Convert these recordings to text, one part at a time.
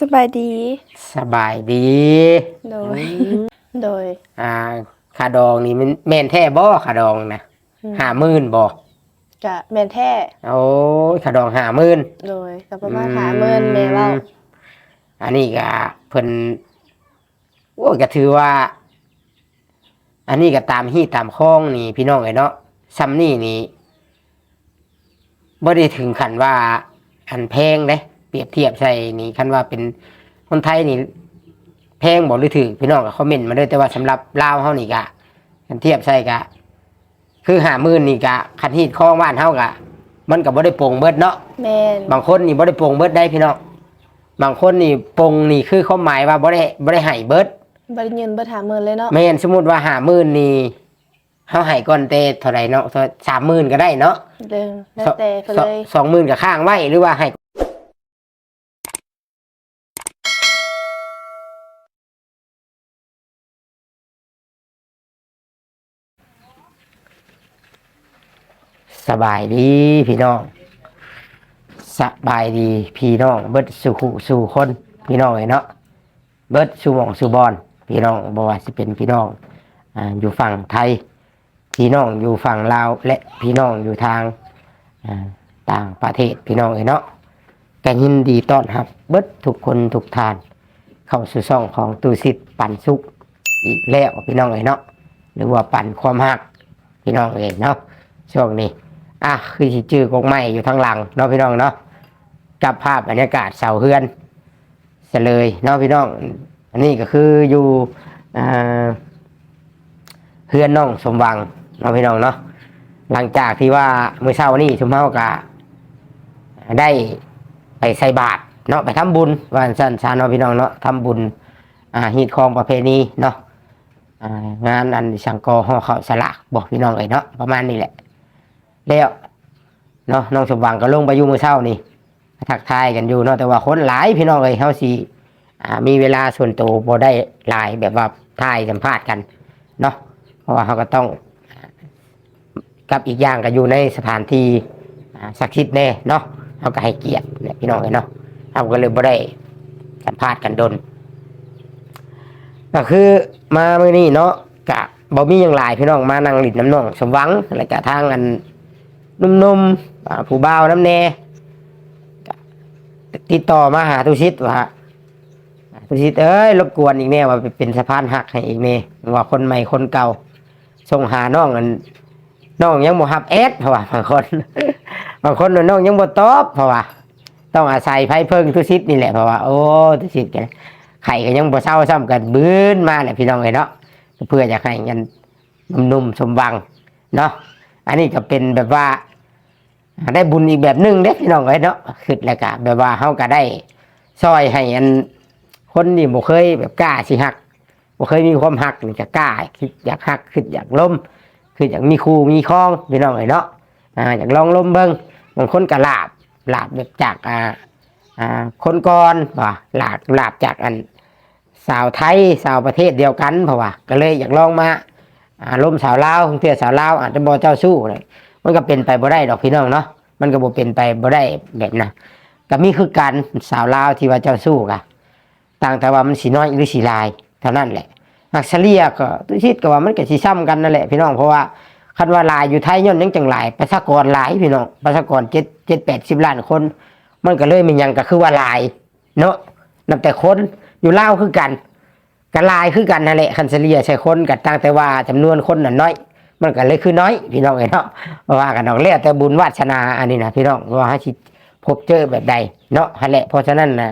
สบายดี สบายดี โดย โดย อ่าขาดองนี่มันแม่นแท้บ่ขาดองนะอืม ห้าหมื่นบ่กะแมนแท้โอ้ยขาดองห้าหมื่น โดยก็ประมาณหาเมินแม่เว้าอันนี้ก็เพิ่นโอ้ยก็ถือว่า อันนี้ก็ตามฮีตามคล้องนี่พี่น้องไอ้เนาะซ้ำนี่นี่บ่ได้ถึงขันว่า อันแพงเด้ เปรียบเทียบใส่นี่คันว่าเป็นคนไทยนี่แพงบ่หรือถือพี่น้องก็คอมเมนต์มาด้วยแต่ว่าสำหรับลาวเฮานี่ก็คันเทียบใส่ก็คือหามื่นนี่ก็คันฮีดคล้องบ้านเฮาก็มันก็บ่ได้โปร่งเบิดเนาะแมนบางคนนี่บ่ได้โปร่งเบิดได้พี่น้องบางคนนี่โปร่งนี่คือความหมายว่าบ่ได้บ่ได้ให้เบิดบ่ได้เงินบ่ถามเมินเลยเนาะแม่นสมมุติว่าหาหมื่นนี่เฮาให้ก่อนแต่เท่าไหร่เนาะสามหมื่นก็ได้เนาะเด้อแล้วแต่เพิ่นเลยสองหมื่นก็ค้างไว้หรือว่าให้ สบายดีพี่น้องสบายดีพี่น้องเบิดสู่คู่สู่คนพี่น้องไอ้เนาะเบิดสู่หมองสู่บอลพี่น้องบ่ว่าสิเป็นพี่น้องอ่าอยู่ฝั่งไทย พี่น้องอยู่ฝั่งลาวและพี่น้องอยู่ทางอ่าต่างประเทศพี่น้องไอ้เนาะก็ยินดีต้อนรับ เบิดทุกคนทุกทาน เข้าสู่ช่องของตูสิทธิ์ปันสุขอีกแล้วพี่น้องไอ้เนาะหรือว่าปันความหักพี่น้องเองเนาะช่วงนี้ อะคือสิจื้อกงไม้อยู่ทางหลังเนาะพี่น้องเนาะจับภาพบรรยากาศเสาเฮือนเสลยเนาะพี่น้อง อันนี้ก็คืออยู่อ่าเฮือนน้องสมวังเนาะพี่น้องเนาะหลังจากที่ว่าเมื่อเช้านี้ชุมเฮากะได้ไปใส่บาตรเนาะไปทำบุญวันสั้นชาเนาะพี่น้องเนาะทำบุญอ่าฮีดคองประเพณีเนาะงานอันสังกอห่อข้าวสลากบอกพี่น้องเลยเนาะประมาณนี้แหละ แล้วเนาะน้องสมหวังก็ลงไปอยู่มื้อเช้านี่ทักทายกันอยู่เนาะแต่ว่าคนหลายพี่น้องเอ้ยเฮาสิอ่ามีเวลาส่วนตัวบ่ได้หลายแบบว่าถ่ายสัมภาษณ์กันเนาะเพราะว่าเขาก็ต้องกับอีกอย่างก็อยู่ในสถานที่ศักดิ์สิทธิ์แน่เนาะเขาก็ให้เกียรติเนี่ยพี่น้องเอ้ยเนาะเราก็เลยบ่ได้สัมภาษณ์กันดน ก็คือมาเมื้อนี้เนาะกะบ่มีหยังหลายพี่น้องมานั่งลิ้นน้ำน้องสมหวังแล้วก็ทางอัน นุ่มๆผู้บ่าวน้ำแน่ติดต่อมาหาตุชิตว่าตุชิตเอ้ยรบกวนอีกแน่ว่าเป็นสะพานหักให้อีกแน่ว่าคนใหม่คนเก่าส่งหาน้องอันน้องยังบ่ฮับแอดเพราะว่าบางคนบางคนว่าน้องยังบ่ตอบเพราะว่าต้องอาศัยไผเพิ่งตุชิตนี่แหละเพราะว่าโอ้ตุชิตกันไข่ก็ยังบ่เศร้าซ้ำกันบื้นมาแหละพี่น้องเอ้ยเนาะเพื่ออยากให้กันนุ่มๆสมหวังเนาะอันนี้ก็เป็นแบบว่า ได้บุญอีกแบบหนึ่งเด้พี่น้องเอ้ยเนาะคือแล้วก็แบบว่าเฮาก็ได้ซอยให้อันคนนี่บ่เคยแบบกล้าสิฮักบ่เคยมีความฮักนี่จะกล้าคิดอยากฮักคิดอยากล้มคืออยากมีครูมีครองพี่น้องเอ้ยเนาะอ่าอยากลองล้มเบิ่งบางคนก็ลาบลาบแบบจากอ่าอ่าคนก่อนว่าลาบลาบจากอันสาวไทยสาวประเทศเดียวกันเพราะว่าก็เลยอยากลองมาอ่าล้มสาวลาวเพื่อสาวลาวอาจจะบ่เจ้าสู้เลย มันก็เป็นไปบ่ได้ดอกพี่น้องเนาะมันก็บ่เป็นไปบ่ได้แบบนะก็มีคือกันสาวลาวที่ว่าเจ้าสู้กะต่างแต่ว่ามันสีน้อยหรือสีลาย เท่านั้นแหละหักเฉลี่ยก็ตุชิดก็ว่ามันก็สิซ้ำกันนั่นแหละพี่น้องเพราะว่าคันว่าลายอยู่ไทยย้อนยังจังหลายประชากรหลายพี่น้องประชากร7 7 80ล้านคน มันก็เลยมีหยังก็คือว่าลาย เนาะนับแต่คนอยู่ลาวคือกันกลายคือกันนั่นแหละคันเฉลี่ยใช่คนกับตั้งแต่ว่าจำนวนคนน่ะน้อย มันก็เลยคือน้อยพี่น้องเอ้เนาะว่ากันดอกเลี้ยแต่บุญวาสนาอันนี้นะพี่น้องว่าให้สิพบเจอแบบใดเนาะฮันแหละเพราะฉะนั้นนะ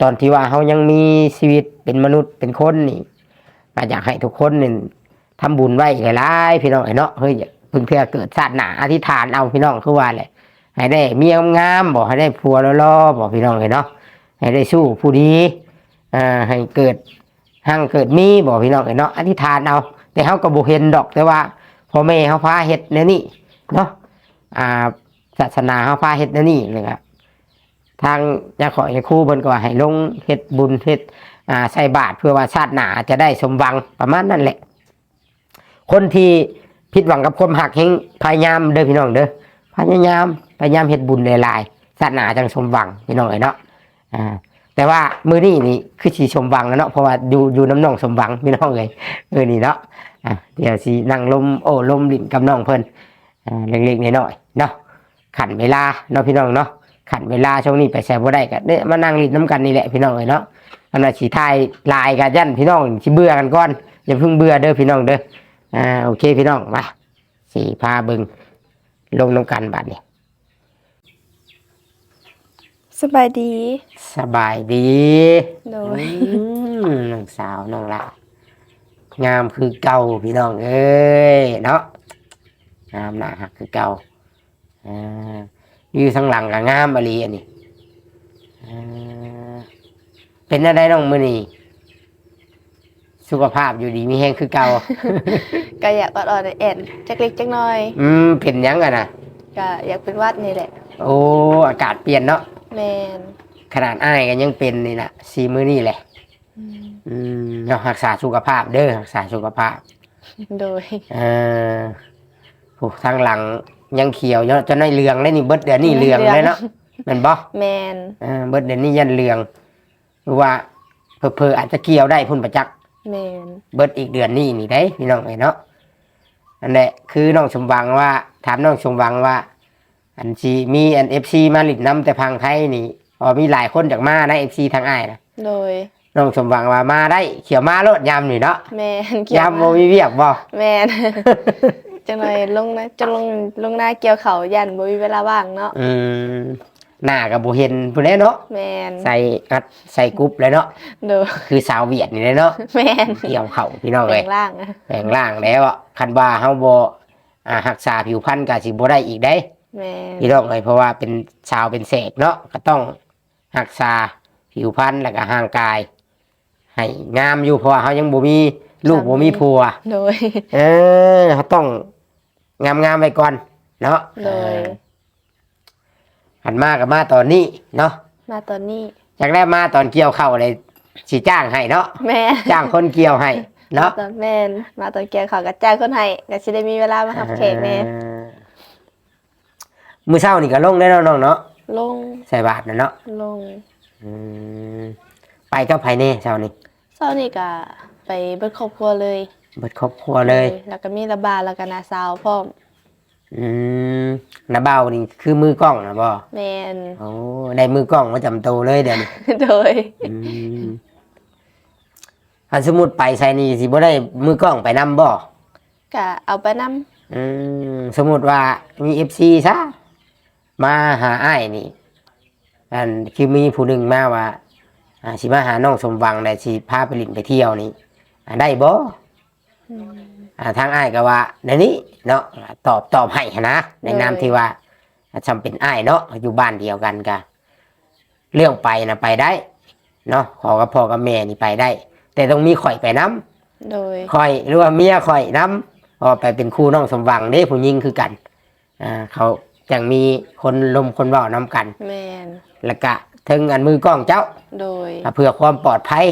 ตอนที่ว่าเขายังมีชีวิตเป็นมนุษย์เป็นคนนี่ก็อยากให้ทุกคนนี่ทำบุญไว้หลายๆพี่น้องเอ้เนาะเฮ้ยเพิ่งเพื่อเกิดชาติหนาอธิษฐานเอาพี่น้องคือว่าแหละให้ได้เมียงามบอกให้ได้ผัวล่อๆบอกพี่น้องเอ้ยเนาะให้ได้สู้ผู้ดีอ่าให้เกิดหังเกิดมีบอกพี่น้องเอ้ยเนาะอธิษฐานเอาแต่เขาก็บ่เห็นดอกแต่ว่า พ่อแม่เขาพาเฮ็ดแนวนี้เนาะอ่าศาสนาเขาพาเฮ็ดแนวนี้เลยครับทางยาขอให้ครูเพิ่นก็ให้ลงเฮ็ดบุญเฮ็ดอ่าใส่บาตรเพื่อว่าชาติหน้าจะได้สมหวังประมาณนั้นแหละ คนที่ผิดหวังกับความหักแห่งพยายามเด้อพี่น้องเด้อพยายามพยายามเฮ็ดบุญหลายๆชาติหนาจังสมหวังพี่น้องเอ้ยเนาะอ่าแต่ว่ามือนี่นี่คือสีชมหวังแล้วเนาะเพราะว่าอยู่อยู่น้ำนองสมหวังพี่น้องเลยเออนี่เนาะ อะเดี๋ยวสีนั่งลมโอ้ลมลิ่นกับน้องเพิ่นอ่าเล็กๆน้อยๆเนาะขันเวลาเนาะพี่น้องเนาะขันเวลาช่วงนี้ไปแซ่บ่ได้ก็เนี่ยมานั่งลิ่นน้ำกันนี่แหละพี่น้องเลยเนาะอันนั้นสีไทยลายกันยันพี่น้องสิเบื่อกันก่อนอย่าเพิ่งเบื่อเด้อพี่น้องเด้ออ่าโอเคพี่น้องมาสีพาเบิงลงน้ำกันบัดนี้สบายดี สบายดี โดอืยมน้องสาวน้องละ งามคือเก่าพี่น้องเอ้ยเนาะงามหนาหักคือเก่าอ่าอยู่ทางหลังก็งามบรีอันนี้อ่าเป็นอะไรน้องมือนี่สุขภาพอยู่ดีมีแห้งคือเก่าก็อยากออดๆแอนจักเล็กจักน้อย อืมเป็นหยังกันนะก็อยากเป็นหวัดนี่แหละ โอ้อากาศเปลี่ยนเนาะแมนขนาดอ้ายกันยังเป็นนี่นะสีมือนี่แหละ อืมอืมเรารักษาสุขภาพเด้อรักษาสุขภาพ โดย เออโอ้ทางหลังยังเขียวอยู่จนได้เหลืองเลยนี่เบิดเดือนนี่เหลืองเลยเนาะแมันบ่แมนเออเบิดเดือนนี้ยันเหลืองหรือว่าเพอๆอาจจะเกี่ยวได้พุ่นประจักษ์แมนเบิดอีกเดือนนี้นี่ได้พี่น้องไอ้เนาะอันนี้คือน้องสมหวังว่า ถามน้องสมหวังว่า อันซีมีอันเอฟซีมาหลิดน้ำแต่พังไทยนี่พอมีหลายคนจากมานะเอฟซีทางอ้ายนะโดย น้องสมหวังว่ามาได้ เขียวมาโลดยำนี่เนาะแมนเกี่ยวยำโมมีเวียกบ่ แมนจังเลยลงนะจะลงลงหน้าเกี่ยวเขายันบ่มีเวลาว่างเนาะอืมหน้ากับโบเห็นผู้ใดเนาะแมนใส่อัดใส่กรุ๊ปเลยเนาะโดยคือสาวเวียดนี่เลยเนาะแมนเกี่ยวเข่าพี่น้องแปลเลยงร่างอะแปลงร่างแล้วอะคันว่าเฮาบ่อ่ารักษาผิวพรรณก็สิบ่ได้อีกได้ แมนพี่น้องเลยเพราะว่าเป็นชาวเป็นเสกเนาะก็ต้องรักษาผิวพรรณแล้วก็ห่างกาย ให้งามอยู่เพราะว่าเฮายังบ่มีลูกบ่มีผัว โดย เออเขาต้องงามๆไว้ก่อนเนาะโดย หันมากับมาตอนนี้เนาะมาตอนนี้อยากได้มาตอนเกี่ยวเข้าวเลยสิจ้างให้เนาะแม่จ้างคนเกี่ยวให้เนาะ มาตอนแม่นมาตอนเกี่ยวเขาวกับจ้างคนให้ก็สิได้มีเวลามาหับแขกแม่เออมือเช้านี่ก็ลงได้แล้วน้องเนาะลงใส่บาทนะเนาะลงอืม ไปก็ภายในเช้านี้เช้านี่ก็ไปเบิดครอบครัวเลย เบิดครอบครัวเลย แล้วก็มีระบาดแล้วก็นาสาวพร้อมอืมน้าเบานี่คือมือกล้องนะบ่แม่นโอ้ได้มือกล้องมาจำโตวเลยเดี๋ยวนี้โดยอืมอันสมมุติไปใส่นี่สิบ่ได้มือกล้องไปนํบ่ก็เอาไปนํอืมสมมุติว่ามีเอฟซีซะมาหาอ้ายนี่ อันคือมีผู้หนึ่งมาว่า อ่าสิมาหาน้องสมหวังได้สิพาไปลินไปเที่ยวนี่อ่าได้บ่อ่าทางอ้ายก็ว่าในนี้เนาะตอบตอบให้หั้นนะในนามที่ว่าจำเป็นอ้ายเนาะอยู่บ้านเดียวกันกะเรื่องไปนะไปได้เนาะขอกับพ่อกับแม่นี่ไปได้ แต่ต้องมีข่อยไปน้โดยำข่อยหรือว่าเมียข่อยน้ำพอไปเป็นคู่น้องสมหวังเด้ผู้หญิงคือกันอ่าเขาจังมีคนลมคนเว้านํกันแม่นแล้วก็ ถึงอันมือกล้องเจ้า โดยอ่าเพื่อความปลอดภัย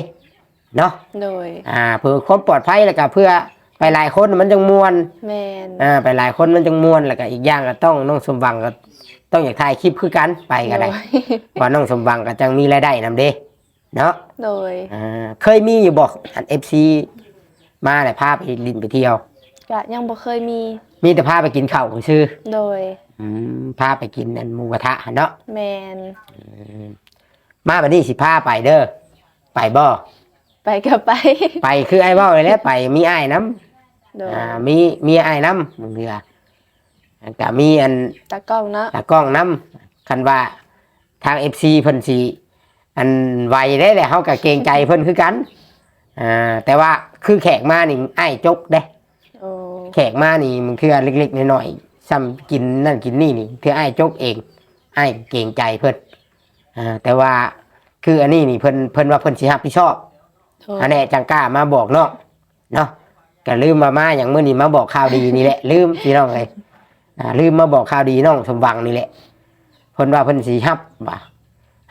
เนาะโดย อ่า เพื่อความปลอดภัยแล้วก็เพื่อไปหลายคนมันจังมวนแม่นอ่าไปหลายคนมันจังมวนแล้วก็อีกอย่างก็ต้องน้องสมหวังก็ต้องอยากถ่ายคลิปคือกันไปก็ได้โดยว่าน้องสมหวังก็จังมีรายได้นํเด้เนาะโดยอ่าเคยมีอยู่บอกอันเอฟซีมาแต่พาไปลินไปเที่ยวก็ยังบ่เคยมี มีแต่พาไปกินข้าวชื่อ โดยอืมพาไปกินอันหมูกระทะหั่นเนาะแม่น มาบัดนี้สิพาไปเด้อไปบ่ไปก็ไปไปคือไอ้เบ้าเลยแหล้วไปมีไอ้ายน้โดำยอ่ามีมีไอ้ายน้ำมึงเถือก็มีอัน ตากล้องเนาะตากล้องน้ำคันว่าทางเอฟซีเพิ่นสีอันไวได้แหละเขาก็เกรงใจเพิ่นคือกันอ่าแต่ว่าคือแขกมานี่ไอ้ายจกเด้โอ้แขกมานี่มันคืออันเล็กๆน้อยๆซ้ำกินนั่นกินนี่นี่คือไอ้ายจกเองไอ้ายเกรงใจเพิ่นอ่าแต่ว่า คืออันนี้นี่เพิ่นเพิ่นว่าเพิ่นสิรับผิดชอบโถอันนี้จังกล้ามาบอกเนาะเนาะก็ลืมมามาอย่างเมื่อนี้มาบอกข่าวดีนี่แหละ ลืมพี่น้องเลยอ่าลืมมาบอกข่าวดีน้องสมหวังนี่แหละเพิ่นว่าเพิ่นสีฮับว่ะ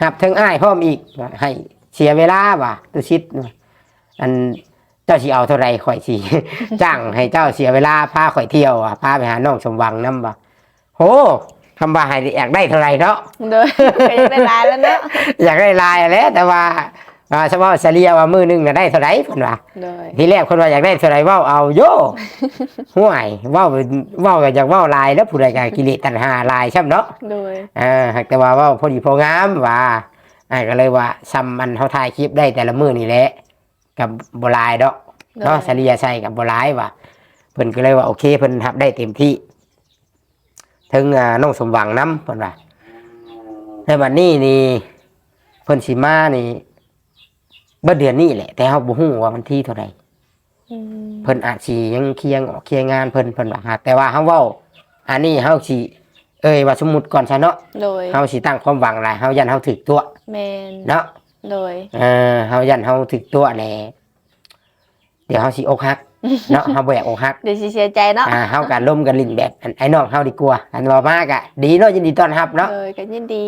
ฮับทั้งอ้ายพร้อมอีกว่าให้เสียเวลาว่ะตุชิดว่ะอันเจ้าสิเอาเท่าไรข่อยสิ จ้างให้เจ้าเสียเวลาพาข่อยเที่ยวอะพาไปหาน้องสมหวังนํว่ะโห คำว่าให้อยากได้เท่าไหร่เนาะโดยก็ยังได้หลายแล้วเนาะอยากได้ลายแหล้วแต่ว่าอ่าเฉพาะเฉลี่ยว่ามือหนึงน่ะได้เท่าไหร่เพิ่นว่าโดยทีแรกเพิ่นว่าอยากได้เท่าไหร่เว้าเอาโยห่วยเว้าเว้าก็อยากเว้าลายแล้วผู้ใดก็กิเลสตัณหาลายช่ำเนาะโดยอ่าหากแต่ว่าเว้าพอดีพองามว่าอ่าก็เลยว่าซ้ำมันเฮาถ่ายคลิปได้แต่ละมื้อนี่แหละกับบ่หลายดอกเนาะเฉลี่ยใส่กับบ่หลายว่าเพิ่นก็เลยว่าโอเคเพิ่นรับได้เต็มที่ ถึงอ่าน้องสมหวังนํเพิ่นว่าในวันนี้นี่เพิ่นสิมานี่เบ่เดือนนี้แหละ แต่เฮาบ่ฮู้ว่าวันที่เท่าใดอืมเพิ่นอาจสิยังเคลียงออกเคลียงงานเพิ่นเพิ่นว่าหากแต่ว่าเฮาเว้า อันนี้เฮาสิเอ้ยว่าสมมุติก่อนซะเนาะโดยเฮาสิตั้งความหวังหลายเฮายันเฮาถึกตัวแมนเนาะ โดย เออเฮายันเฮาถึกตัวแหละเดี๋ยวเฮาสิอกหัก เนาะเฮาบ่อยากอกหักเดี๋ยวสิเสียใจเนาะอ่าเฮากันล่มกันลิ้นแบบอันไอ้น้องเฮาดีกว่าอันบ่มากอะดีเนาะยินดีต้อนรับเนาะโดยก็ยินดี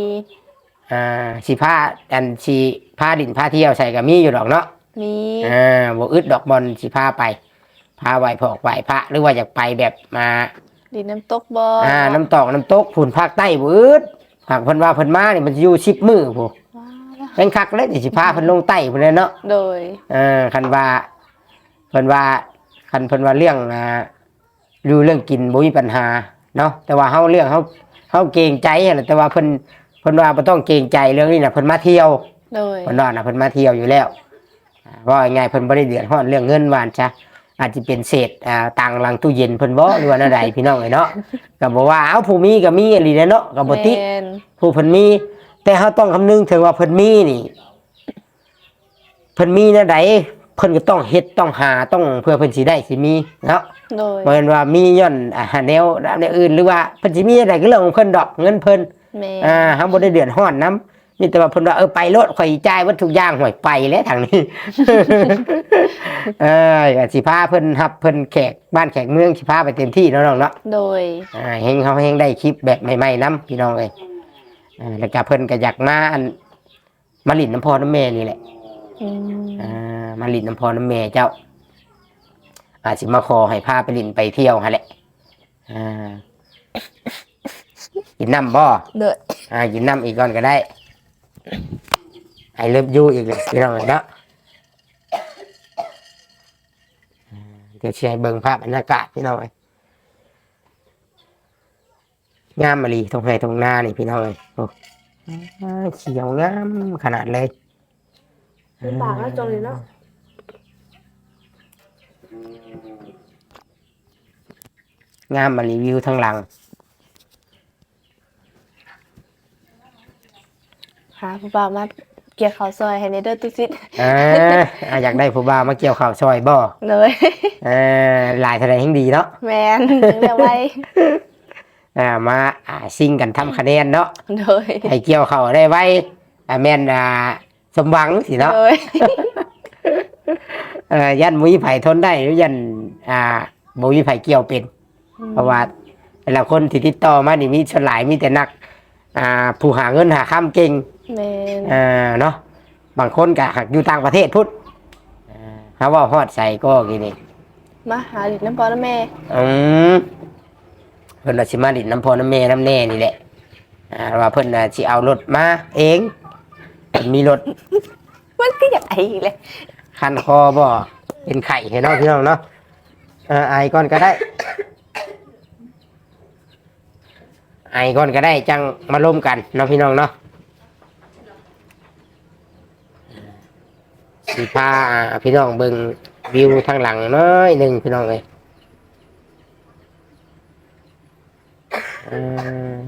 อ่าสิพาอันสิพาดินพาเที่ยวใส่ก็มีอยู่ดอกเนาะมีอ่าบ่อึดดอกบอลสิพาไปพาไหวพอกไหวพระหรือว่าอยากไปแบบมาดินน้ำตกบ่อ่าน้ำตอกน้ำตกฝุ่นภาคใต้บ่อึดหากเพิ่นว่าเพิ่นมานี่มันสิอยู่10มื้อพุว้าวเป็นคักเลยสิพาเพิ่นลงใต้พุ่นเลยเนาะโดยเออคันว่าเพิ่นว่า คันเพิ่นว่าเรื่องอ่าดูเรื่องกินบ่มีปัญหาเนาะแต่ว่าเฮาเรื่องเฮาเฮาเกรงใจหั่นแหละแต่ว่าเพิ่นเพิ่นว่าบ่ต้องเกรงใจเรื่องนี้น่ะเพิ่นมาเที่ยวโดย เพิ่นว่าน่ะเพิ่นมาเที่ยวอยู่แล้วอ่าว่าง่ายๆเพิ่นบ่ได้เดือดร้อนเรื่องเงินหวานจ้ะอาจจะเป็นเศษอ่าตังค์หลังตู้เย็นเพิ่นบ่หรือว่าแนวใดพี่น้องเอ้ยเนาะก็บ่ว่าเอ้าผู้มีก็มีอีหลีแหละเนาะก็บ่ติด แมนผู้เพิ่นมี แต่เขาต้องคำนึงถึงว่าเพิ่นมีนี่เพิ่นมีแนะใด เพิ่นก็ต้องเฮ็ดต้องหาต้องเพื่อเพิ่นสิได้สิมีเนาะโดยบ่แม่นว่ามีย้อนอ่าแนวแนวอื่นหรือว่าเพิ่นสิมีอะไรก็เรื่องของเพิ่นดอกเงินเพิ่นแมนอ่าเฮาบ่ได้เดือดร้อนนํมีแต่ว่าเพิ่นว่าเออไปรถข่อยจ่ายวัตถุกอย่างห่วยไปแล้วทางนี้ เออก็สิพาเพิ่นรับ เพิ่นแขกบ้านแขกเมืองสิพาไปเต็มที่เนาะน้องเนาะโดยอ่าเฮงเขาเฮงได้คลิปแบบใหม่ๆน้ำพี่น้องเลยอ่าแล้วก็เพิ่นก็อยากมาอันมาลินน้ำพอน้ำแม่นี่แหละ อืมอ่ามาลินน้ำพอน้ำแม่เจ้า อาจสิมาขอให้พาไปลินไปเที่ยวฮะแหละอ่ากินน้ำบ่โดยอ่ากินน้ำอีกก่อนก็ได้ไอเลิฟยูอีกเลยพี่น้องเลยเนาะอ่าเดี๋ยวเชียร์ให้เบิ่งภาพบรรยากาศพี่น้องเลยงามมาลีทงไห้ทงหน้านี่พี่น้องเลยโอ้อ่าเขียวงามขนาดเลย เป็นปากแล้วจนเลยเนาะงามมารีวิวทั้งหลังหาผู้บ่าวมาเกี่ยวข้าวซอยให้ในเด้อตุ๊ซิดอ่าอ่าอยากได้ผู้บ่าวมาเกี่ยวข่าวซอยบ่เลยเออหลายแสดงดีเนาะแมนถึงเรียกไว้อ่ามาอ่าซิ่งกันทำคะแนนเนาะโดยให้เกี่ยวข่าวได้ไว้อ่าแม่นอ่า สมหวังสิเนาะ โดย เออยันมุ้ยไผ่ทนได้หรือยันอ่ามุ้ยไผ่เกี่ยวเป็น เพราะว่าแต่ละคนที่ติดต่อมานี่มีฉลายมีแต่นัก อ่าผู้หาเงินหาข้ามเก่งแมนอ่าเนาะบางคนก็หักอยู่ต่างประเทศพุทธอ่าเขาว่าฮอดใส่ก็กี่นี่มาหาดินน้ำพอน้ำแม่ อืมเพิ่นน่ะสิมาดินน้ำพอน้ำแม่น้ำแน่นี่แหละอ่าว่าเพิ่นน่ะสิเอารถมาเองเพิ่น มีรถมันก็อยากไอ้อีกเลยคันคอบ่เป็นไข่ให้เนาะพี่น้องเนาะอ่าไอก่อนก็ได้ ไอก่อนก็ได้จังมาร่วมกันเนาะพี่น้องเนาะสิพาอ่าพี่น้องเบิ่งวิวทางหลังน้อยหนึ่งพี่น้องเลยอ่า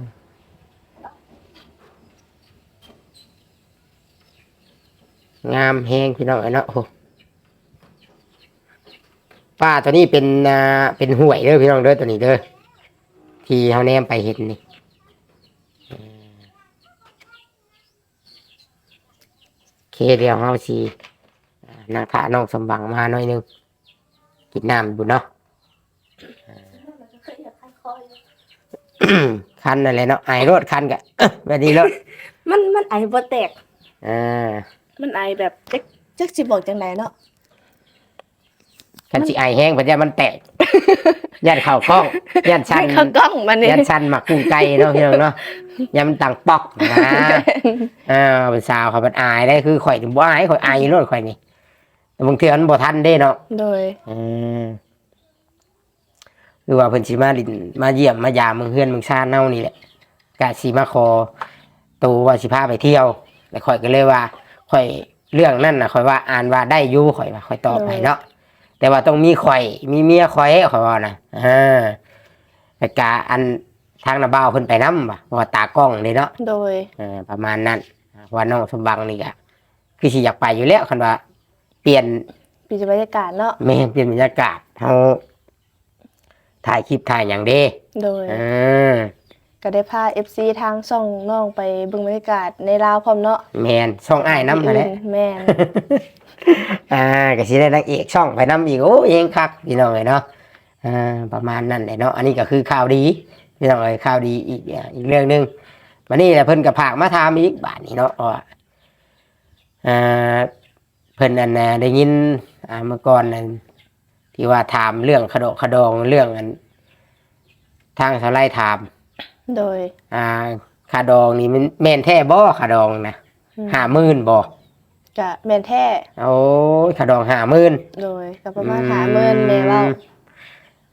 งามแห้งพี่น้องเอ้ยเนาะโอ้ป้าตัวนี้เป็นอ่าเป็นห่วยเด้อพี่น้องเด้อตัวนี้เด้อที่เขาแนมไปเห็นนี่เคเดียวเฮาสิอ่านางถาน้องสมบังมาหน่อยหนึงกินน้ำบุญเนาะคันอะไรเนาะไอรถคันกะแบบนี้รถมันมันไอบ่แตกอ่า มันไอแบบจักจักสิบอกจังไดเนาะคันสิไอแห้งเพิ่นยันมันแตก ยันเข่ากล้องยันชันไม่เข้ากล้องมันนี่ยันชันหมักกุ้งไก่เนาะพี่น้องเนาะยันมันตังปอกนะอ่าเป็นสาวเขาเป็นอายได้คือข่อยถึงบ่อายข่อยอายอยู่โลดข่อยนี่แต่บางทีมันบ่ทันเด้เนาะโดย อืมคือว่าเพิ่นสิมาลินมาเยี่ยมมายามเมืองเฮือนเมืองชาติเน่านี่แหละกะสิมาขอตัวว่าสิพาไปเที่ยว แล้วข่อยก็เลยว่า ข่อยเรื่องนั่นน่ะข่อยว่าอ่านว่าได้อยู่ข่อยว่าข่อยตอบให้เนาะแต่ว่าต้องมีข่อย มีเมียข่อยข่อยว่านะอ่าแล้วกะอันทางนาบ่าวเพิ่นไปนำบ่ะเพราะว่าตากล้องเลยเนาะโดยเออประมาณนั้นเพราะว่าน้องสมบังนี่ก็คือสิอยากไปอยู่แล้วคันว่า เปลี่ยนปีจะบรรยากาศเนาะไม่เปลี่ยนบรรยากาศเฮาถ่ายคลิปถ่ายอย่างเด้โดยเออ ก็ได้พา FC ทางช่องน้องไปเบิ่งบรรยากาศในลาวพร้อมเนาะแมนช่องอ้ายน้ำมาแหล้ว แม่น อ่าก็สิได้นางเอกช่องไปน้ำอีกโอ้เองคักพี่น้องเลยเนาะอ่าประมาณนั้นเลยเนาะอันนี้ก็คือข่าวดีพี่น้องเลยข่าวดีอีกอย่างอีกเรื่องหนึ่งวันนี้แหละเพิ่นกับผากมาถามอีกบาทนี้เนาะว่าอ่าเพิ่นอันน่ะได้ยินอ่าเมื่อก่อนนั้นที่ว่าถามเรื่องขะโดกขะดองเรื่องอันทางสไลด์ถาม โดย อ่าขาดองนี่มันแม่นแท้บ่ขาดองนะอืม ห้าหมื่นบ่ก็แม่นแท้โอ้ยขาดองห้าหมื่น โดยก็ประมาณหาเมินแม่เว้า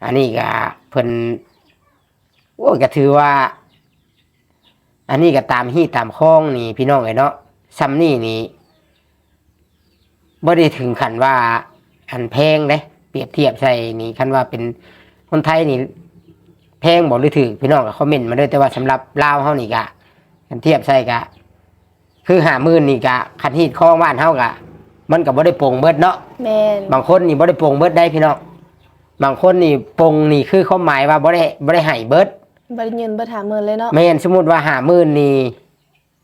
อันนี้ก็เพิ่นโอ้ยก็ถือว่า อันนี้ก็ตามฮี่ตามคล้องนี่พี่น้องไอ้เนาะซ้ำนี่นี่บ่ได้ถึงขั้นว่า อันแพงเด้เปรียบเทียบใส่นี่คันว่าเป็นคนไทยนี่ แพงบ่หรือถือพี่น้องก็คอมเมนต์มาด้วยแต่ว่าสำหรับลาวเฮานี่ก็คันเทียบใส่ก็คือหามื่นนี่ก็คันฮีดคล้องบ้านเฮาก็มันก็บ่ได้โปร่งเบิดเนาะแม่นบางคนนี่บ่ได้โปร่งเบิดได้พี่น้องบางคนนี่โปร่งนี่คือความหมายว่าบ่ได้บ่ได้ให้เบิดบ่ได้เงินบ่ถามเมินเลยเนาะแม่นสมมุติว่าหาหมื่นนี่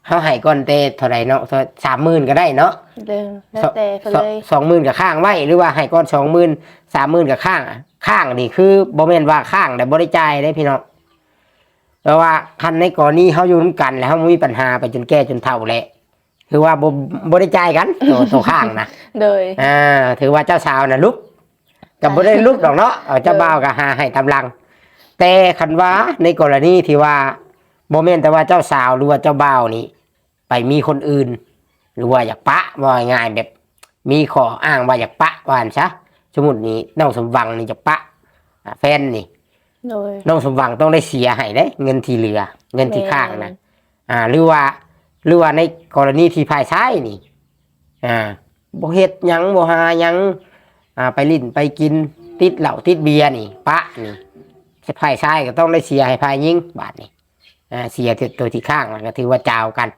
เฮาให้ก่อนแต่เท่าไหร่เนาะสามหมื่นก็ได้เนาะเด้อแล้วแต่เพิ่นเลยสองหมื่นกับข้างไว้หรือว่าให้ก่อนสองหมื่นสามหมื่นกับข้างอะ ข้างนี่คือบ่แม่นว่าข้างแต่บ่ได้จ่ายได้พี่น้องเพราะว่าคันในกรณีเฮาอยู่นํกัน แล้วเฮาบ่มีปัญหาไปจนแก่จนเฒ่าแหละคือว่าบ่บ่ได้จ่ายกันตัวตัวข้างนะโดยอ่าถือว่าเจ้าสาวน่ะลุกกับบ่ได้ลุกดอกเนาะเอาเจ้าบ่าวก็หาให้ตำลัง แต่คันว่าในกรณีที่ว่าบ่แม่นแต่ว่าเจ้าสาวหรือว่าเจ้าบ่าวนี่ไปมีคนอื่น หรือว่าอยากปะว่าง่ายๆแบบ มีขออ้างว่าอยากปะว่าอันซะ สมมุตินี้น้องสมหวังนี่จะปะอ่าแฟนนี่ โดย น้องสมหวังต้องได้เสียให้ได้ เงินที่เหลือ เงินที่ข้างนะอ่า หรือว่า หรือว่าในกรณีที่ภายซ้ายนี่ อ่าบ่เฮ็ดหยังบ่หาหยัง อ่า ไปลิ้นไปกิน ติดเหล้าติดเบียร์นี่ ปะนี่ภายซ้ายก็ต้องได้เสียให้ภายยิงบาทนี่อ่าเสียตัวที่ข้างก็ถือว่าจาวกัน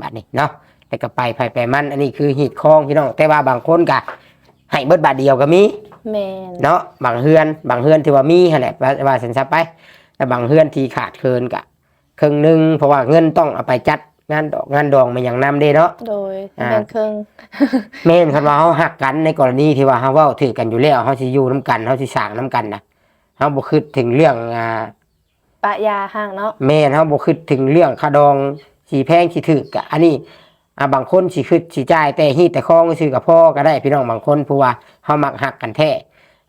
บาทนี้เนาะแต่ก็ไปภายไปมัน อันนี้คือหีดคองพี่น้องแต่ว่าบางคนก็ ให้เบิดบาทเดียวก็มีแม่นเนาะบางเฮือนบางเฮือนที่ว่ามีหั่นแหละว่าว่าสันซับไปแต่บางเฮือนที่ขาดเคินกะครึ่งหนึ่งเพราะว่าเงินต้องเอาไปจัดงานดอกงานดองมาอย่างนำเด้เนาะ โดยอ่าแบ่งครึ่งแม่นคันว่าเฮาหักกันในกรณีที่ว่าเฮาเว้าถือกันอยู่แล้วเฮาสิอยู่นํกันเฮาสิสร้างนํกันนะเฮาบ่คิดถึงเรื่องอ่า ปะยาห่างเนาะ แม่นเฮาบ่คิดถึงเรื่องค่าดองสิแพงสิถูกกะอันนี้ อ่าบางคนสิคิดสิจ่ายแต่ฮีแต่คองซื้อกับพ่อก็ได้พี่น้องบางคนเพราะว่าเฮามักหักกันแท้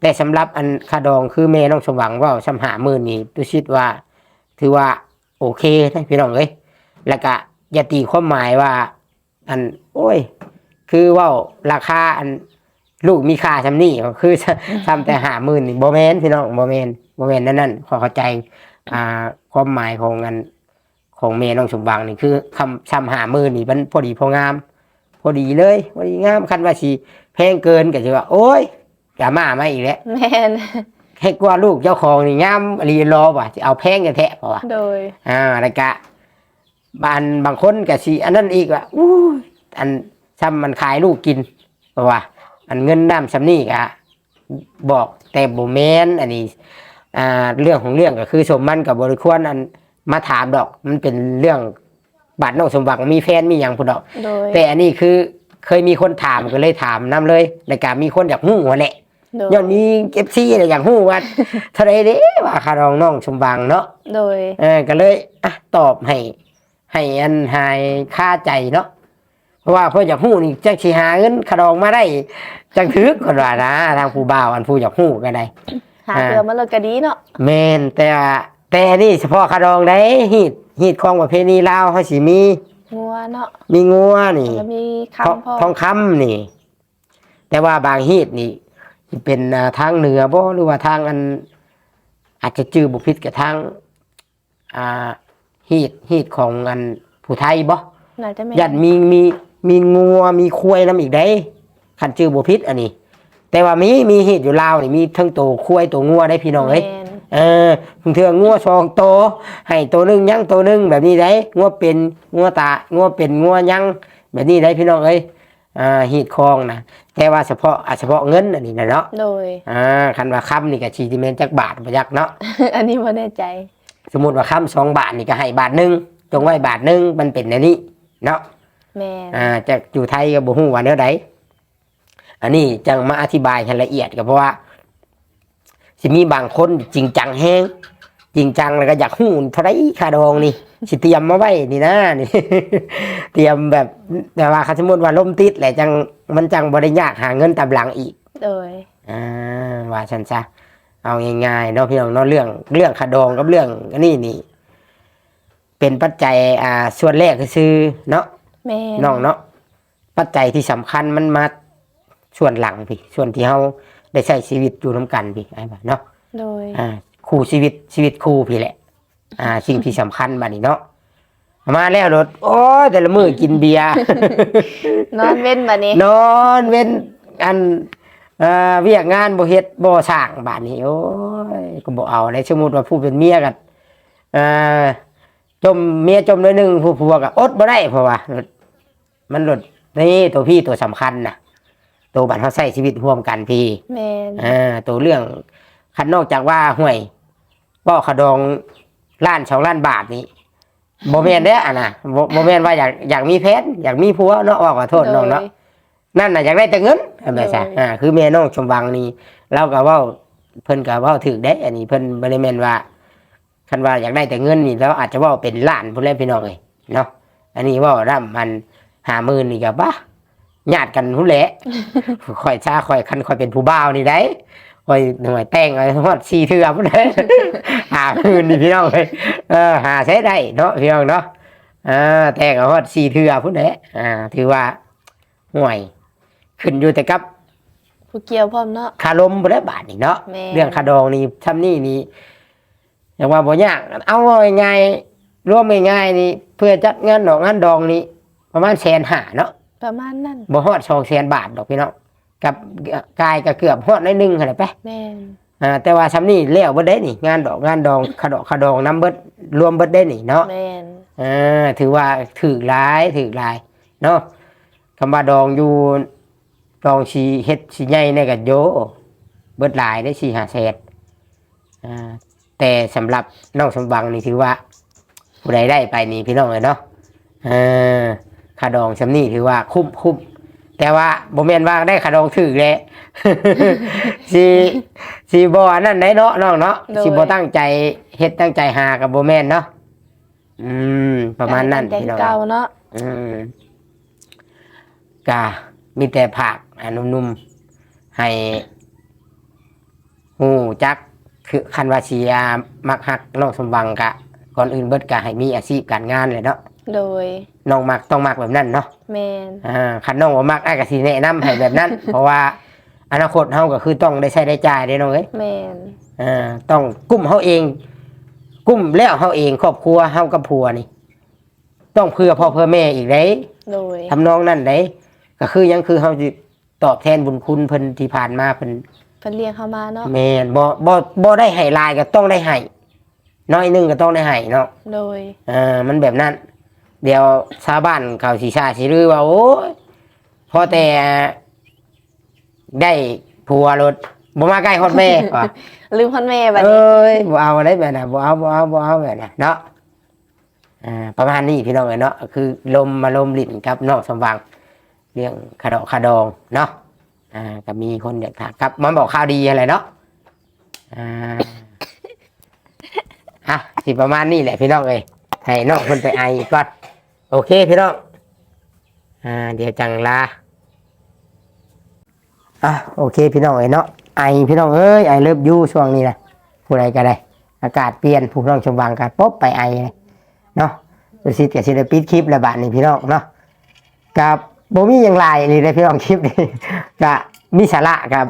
แต่สำหรับอันคาดองคือแม่น้องสมหวังว่าสำหาหมื่นนี่ตุชิดว่า ถือว่าโอเคได้พี่น้องเอ้ยแล้วก็อย่าตีความหมายว่า อัน โอ้ย คือว่าราคาอันลูกมีค่าซำนี่คือทำแต่หาหมื่นนี่โบแมนพี่น้องโบแมนโบแมนนั่นนั่นขอเข้าใจ อ่าความหมายของอัน ของเมน้องสมหวังนี่คือคำชำหาหมื่นนี่มันพอดีพองาม พอดีเลยพอดีงามคันว่าสีแพงเกินก็จะว่า โอ้ยอย่ามามาอีกแล้วแม่นให้กว่าลูกเจ้าของนี่งามรีรอว่ะจะเอาแพงจะแทะเพราะว่าโดยอ่าแล้วก็บานบางคนก็สิอันนั้นอีกว่าอู้ยอันซ้ำมันขายลูกกินเพราะว่าอันเงินน้ำซ้ำนี่ก็บอกแต่บ่แม่นอันนี้อ่าเรื่องของเรื่องก็คือสมมันกับบริควรอัน มาถามดอก มันเป็นเรื่องบัตรน้องสมหวังมีแฟนมีอย่างพุ่นดอก โดยแต่อันนี้คือเคยมีคนถามก็เลยถามนํเลยแล้วก็มีคนอยากหู้ว่าแหละโดยย้อนมีเอฟซีอะไรอย่างหู้ว่าเท่าไรเด้ว่าคารองน้องชมบังเนาะโดยเออก็เลยอะตอบให้ ให้อันหายค่าใจเนาะราะว่าเพิ่นอยากฮู้นี่จักสิหาเงินขะดองมาได้จังถึกคนว่านะทางผู้บ่าวอันผู้อยากฮู้ก็ได้หาอ่าเกลือมาเลยก็ดีเนาะ แม่นแต่ว่า แต่นี่เฉพาะขะดองได้ฮีดฮีดของประเพณีลาวเฮาสิมี งัวเนาะมีงัวนี่แล้วมีทองคำพ่อทองคำนี่ แต่ว่าบางฮีดนี่สิเป็นอ่าทางเหนือบ่หรือว่าทางอัน อาจจะจื้อบุพิษกับทางอ่าฮีดฮีดของอันผู้ไทยบ่น่าจะแม่ยันมีมีมีงัวมีควายน้ำอีกได้คันจื้อบุพิษอันนี้ แต่ว่ามีมีฮีดอยู่ลาวนี่มีทั้งตัวควายตัวงัวได้พี่น้องเอ้ย แม่น เออถึงเถื่องัวสองโตวให้ตัวหนึงยังตัวหนึงแบบนี้ได้งัวเป็นงัวตางัวเป็นงัวยังแบบนี้ได้พี่น้องเอ้ยอ่าหีดคองนะแต่ว่าเฉพาะอะเฉพาะเงินอันนี้นะเนาะโดยอ่าคันว่าค้ำนี่ก็ชีจิเมนจักบาทประยักเนาะอันนี้บ่แน่ใจ สมมติว่าค้ำสองบาทนี่ก็ให้บาทหนึ่งจงไว้บาทหนึ่งมันเป็นในนี้เนาะแม่นอ่าจากอยู่ไทยก็บ่ฮู้ว่าแนวใดอันนี้จังมาอธิบายให้ละเอียดก็เพราะว่า สิมีบางคนจริงจังแฮงจริงจังแล้วก็อยากฮู้เท่าไรค่าดองนี่สิเตรียมมาไว้นี่นะนี่เตรียมแบบแต่ว่าคันสมมุติว่าล่มติดแหละจังมันจังบ่ได้ยากหาเงินตามหลังอีกโดยอ่าว่าฉันซะเอาง่ายๆเนาะพี่น้องเนาะเรื่องเรื่องค่าดองกับเรื่องอันนี้นี่ เป็นปัจจัยอ่าส่วนแรกก็คือเนาะแม่นน้องเนาะปัจจัยที่สำคัญมันมาส่วนหลังพี่ส่วนที่เรา ได้ใช้ชีวิตอยู่น้ากันพี่ไอ้บ่าเนาะโดย อ่าคู่ชีวิตชีวิตคู่พี่แหละ อ่า สิ่งที่สำคัญบัดนี้เนาะมาแล้วรถโอ้ยแต่ละมือกินเบียร์ นอนเว้นบัดนี้ นอนเว้นอันเอ่อเวียกงานบ่เฮ็ดบ่สร้างบาดนี้โอ้ยก็บ่เอาในสมมุติว่าผู้เป็นเมียกันเอ่อจมเมียจมหน้อยหนึงผู้ผัวก็อดบ่ได้เพราะว่ามันหลดนี่ตัวพี่ตัวสำคัญน่ะ ตัวบัดเฮาใช้ชีวิตร่วมกันพี่แม่นอ่าตัวเรื่องคันนอกจากว่าห่วยบ่ขะดองล้านสองล้านบาทนี้บ่แม่นเด้ออะนะบ่บ่แม่นว่าอยากอยากมีแฟนอยากมีผัวเนาะว่าขอโทษน้องเนาะ โดย นั่นน่ะอยากได้แต่เงินเอาไปซะโดย อ่า คือแม่น้องชมวังนี่เราก็เว้าเพิ่นก็เว้าถึกเด้ อันนี้เพิ่นบ่ได้แม่นว่าคันว่าอยากได้แต่เงินนี่แล้วอาจจะเว้าเป็นล้านพุ่นแหล้วพี่น้องเอ้ยเนาะ อันนี้เว้าร่ำมัน50,000นี่ก็บ้า ญาติกันพุ่นแหละค่อยช้าค่อยคันค่อยเป็นผู้บ่าวนี่ได้ค่อยหน่วยแต่งไอ้ฮอด4เทื่อพุ่นเลย50,000นี่พี่น้องเอ้ยเออหาใช้ได้เนาะพี่น้องเนาะอ่าแต่งเอาฮอด4เทื่อพุ่นแหละอ่า ถือว่าห่วย ขึ้นอยู่แต่กับผู้เกี่ยวพร้อมเนาะคารมบ่ได้บาทนี่เนาะแม่นเรื่องคาดองนี่ทำนี่นี่อย่างว่าบ่ยากเอาง่ายๆรวมง่ายๆนี่ เพื่อจัดงานดอกงานดองนี่ประมาณแสนห้าเนาะ ประมาณนั้นบ่ฮอดสองแสนบาทดอกพี่น้องกับกายก็เกือบฮอดได้หนึงหั่นแหละไปแม่นอ่าแต่ว่าซ้ำนี่แล้วเบิดได้นี่ งานดอกงานดองคาดอกคาดองน้ำเบิดรวมเบิดได้นี่เนาะแม่นอ่าถือว่าถือหลายถือหลายเนาะคำว่าดองอยู่ดองสีเฮ็ดสีใหญ่เนี่ยก็โยเบิดหลายได้สี่ห้าแสนอ่าแต่สำหรับน้องสมบังนี่ถือว่าผู้ใดได้ไปนี่พี่น้องเลยเนาะเออ ค่าดองสำนี่ถือว่าคุ้มคุ้มแต่ว่าบ่แม่นว่าได้ค่าดองถือเลยสีสีบ่อันนั่นได้เนาะน้องเนาะสีบ่ตั้งใจเฮ็ดตั้งใจหากับบ่แม่นเนาะอืม ประมาณนั้นใจพี่น้อง เก่าเนาะอืมกามีแต่ผักอะนุ่มๆ ให้หูจัก คือคันวาเชียมักฮักน้องสมบังกะ ก่อนอื่นเบิดกะให้มีอาชีพการงานเลยเนาะ โดยน้องมักต้องมักแบบนั้นเนาะแม่นอ่าคันน้องว่ามักอ้ายกะสิแนะนำให้แบบนั้น เพราะว่าอนาคตเฮาก็คือต้องได้ใช้ได้จ่ายเด้น้องเอ้ยแม่นอ่าต้องกุ้มเฮาเอง กุ้มแล้วเฮาเองครอบครัวเฮากับผัวนี่ ต้องเพื่อพ่อเพื่อแม่อีกเด้โดยทำนองนั่นได้ก็คือหยังคือเขาจะตอบแทนบุญคุณเพิ่นที่ผ่านมาเพิ่นเพิ่นเลี้ยงเข้ามาเนาะแม่นบ่บ่บ่ได้ให้หลายก็ต้องได้ให้น้อยหนึงก็ต้องได้ให้เนาะโดยเออมันแบบนั้น เดี๋ยวชาวบ้านเขาสิชาสิรือว่าโอ้ยพอแต่ได้ผัวรถบ่มาใกล้ฮอดแม่ว่ะลืมพ่อแม่บัดเอนี้้ยบ่เอาได้แบบน่ะบ่เอาบ่เอาบ่เอาแบบน่ะเนาะอ่าประมาณนี้พี่น้องเอ้ยเนาะคือลมมาลมลิ้นกับน้องสมบังเรื่องคาดอกคาดองเนาะอ่าก็มีคนอยากถามครับมันบอกข่าวดีอะไรเนาะอ่าอะสิประมาณนี้แหละพี่น้องเอ้ยให้น้องคนไปไอก่อน โอเคพี่น้องอ่าเดี๋ยวจังลาอะโอเคพี่น้องเอ้เนาะไอพี่น้องเอ้ยไอเลิฟยูช่วงนี้นะผู้ใดก็ได้ อากาศเปลี่ยนผู้น้องชมวังกันปุ๊บไปไอเนาะดูสิกับศิลปินคลิประบาดนี่พี่น้องเนาะกับโบมี่ยังไลายนี่เลยพี่น้องคลิปนี่กับมีสาระกับ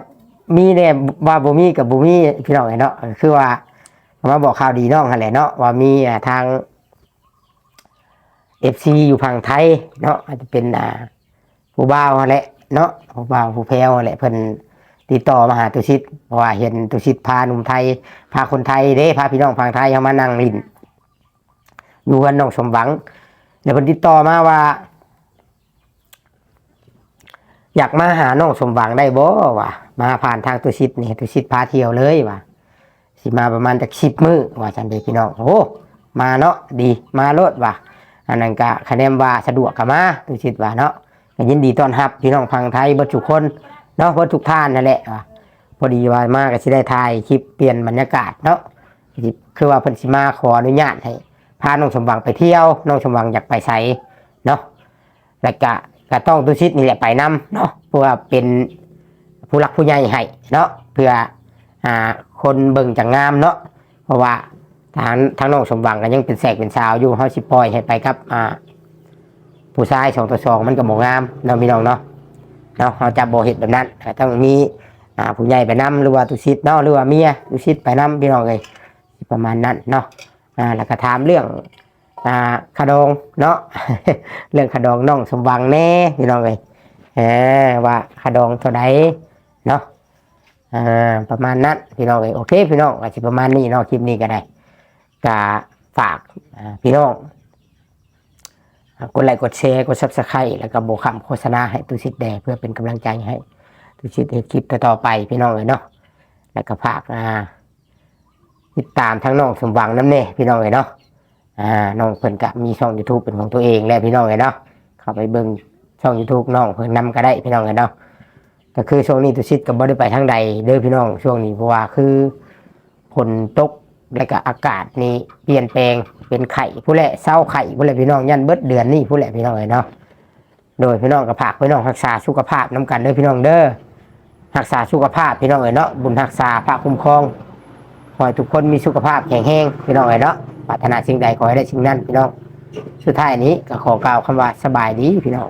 มีเนี่ยว่าโบมี่กับโบมี่พี่น้องเอ้เนาะคือว่ามาบอกข่าวดีน้องกันแหละเนาะว่ามีทาง เอฟซีอยู่ฝั่งไทยเนาะอาจจะเป็นอ่าผู้บ่าวแหละเนาะผู้บ่าวผู้แพ้วแหละเพิ่นติดต่อมาหาตุชิตเพราะว่าเห็นตุชิตพาหนุ่มไทย พาคนไทยเด้พาพี่น้องฝั่งไทยเอามานั่งลินอยู่กันน้องสมหวังแล้วเพิ่นติดต่อมาว่า อยากมาหาน้องสมหวังได้บ่วะมาผ่านทางตุชิตนี่ตุชิตพาเที่ยวเลยว่ะสิมาประมาณจากสิบมื้อว่าจันเดพี่น้องโอ้มาเนาะดีมาโลดว่ะ อันนั้นก็คะแนนว่าสะดวกกับมาตุชิดว่าเนาะยินดีต้อนรับพี่น้องพังไทยบิดทุคนเนาะบิดทุท่านนั่นแหละพอดีว่ามากก็สิได้ถ่ายคลิปเปลี่ยนบรรยากาศเนาะคือว่าเพิ่นสิมาขออนุญาตให้พาน้องสมหวังไปเที่ยวน้องสมหวังอยากไปไสเนาะแล้วก็ก็ต้องตุชิดนี่แหละไปนํเนาะเพื่อเป็นผู้รักผู้ใหญ่ให้เนาะเพื่ออ่าคนเบิ่งจังงามเนาะเพราะว่า ทางทางน้องสมหวังก็ยังเป็นแสกเป็นสาวอยู่เฮาสิปล่อยให้ไปครับ อ่า ผู้ชายสองต่อสองมันก็บ่งามเนาะพี่น้องเนาะเนาะเฮาจับบ่เฮ็ดแบบนั้นต้องมีอ่าผู้ใหญ่ไปนํหรือว่าตุสิตเนาะหรือว่าเมียตุสิตไปนํพี่น้องเอ้ยประมาณนั้นเนาะอ่าแล้วก็ถามเรื่องอ่าขดองเนาะเรื่องขดองน้องสมหวังแน่พี่น้องเอ้ยเออว่าขดองเท่าใดเนาะอ่าประมาณนั้นพี่น้องเอ้ยโอเคพี่น้องอาจสิประมาณนี้เนาะคลิปนี้ก็ได้ ก็ฝากพี่น้องกดไลค์กดแชร์กดซับสไครต์แล้วก็โบกคำโฆษณาให้ตุสิทธิ์แดเพื่อเป็นกำลังใจให้ตุสิทธิ์เฮ็ดคลิปต่อไปพี่น้องเลยเนาะแล้วก็ฝากติดตามทั้งน้องสมหวังน้ำเน่พี่น้องเลยเนาะอ่าน้องเพิ่นก็มีช่อง YouTube เป็นของตัวเองแล้วพี่น้องเลยเนาะเข้าไปเบิ่งช่อง YouTube น้องเพิ่นนำก็ได้พี่น้องเลยเนาะก็คือช่วงนี้ตุสิทธิ์ก็บ่ได้ไปทางใดเด้อพี่น้องช่วงนี้เพราะว่าคือฝนตก แล้วก็อากาศนี่เปลี่ยนแปลงเป็นไข่ผู้แหละเศร้าไข่ผู้แหละพี่น้องยันเบิดเดือนนี่ผู้แหละพี่น้องเลยเนาะโดยพี่น้องกับผากพี่น้องรักษาสุขภาพน้กันเด้อพี่น้องเด้อรักษาสุขภาพพี่น้องเลยเนาะบุญรักษาพระคุ้มครองขอให้ทุกคนมีสุขภาพแข็งแรงพี่น้องเลยเนาะปรารถนาสิ่งใดขอให้ได้สิ่งนั้นพี่น้องสุดท้ายนี้ก็ขอกล่าวคำว่าสบายดีพี่น้อง